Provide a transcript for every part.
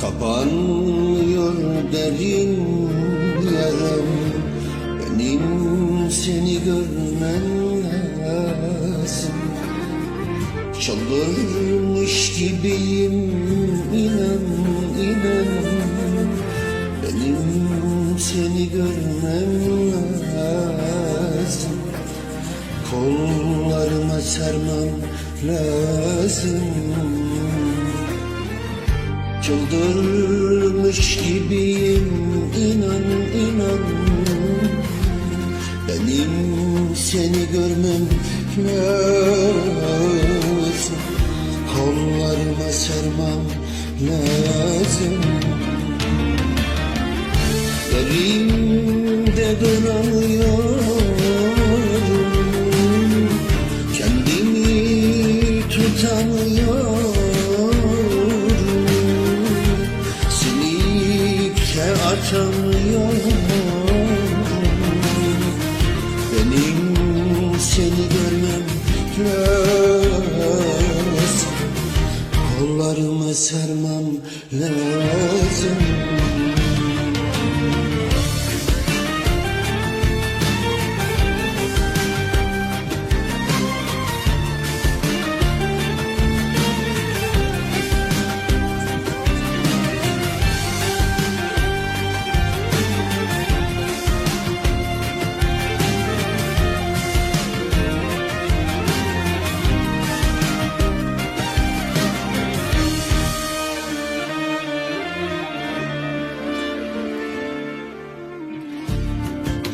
Kapanmıyor derin yaram Benim seni görmem lazım. Çıldırmış gibiyim inan inan. Benim seni görmem lazım. Kollarıma sarmam lazım Çıldırmış gibiyim inan inan. Benim seni görmem lazım? Kollarıma sarmam lazım? Elimde duramıyorum Atamıyorum Benim seni görmem lazım. Kollarıma sarmam lazım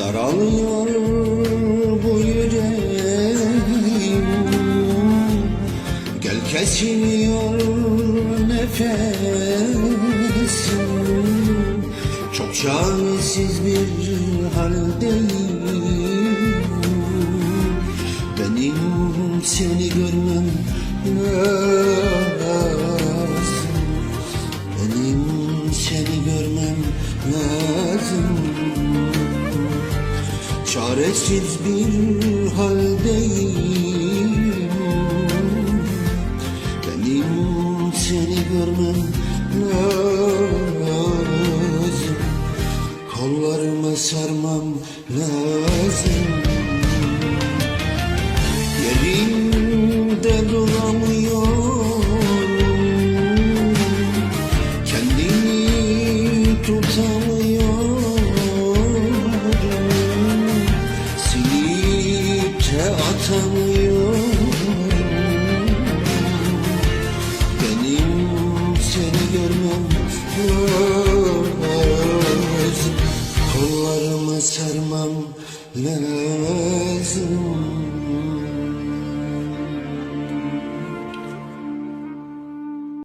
Daralıyor bu yüreğim. Gel kesiliyor nefesim. Çok çaresiz bir haldeyim. Benim seni görmem lazım. Benim seni görmem lazım Çaresiz bir haldeyim. Benim seni görmem lazım. Kollarıma sarmam lazım. Yerimde duramıyorum Kollarımı sarmam lazım.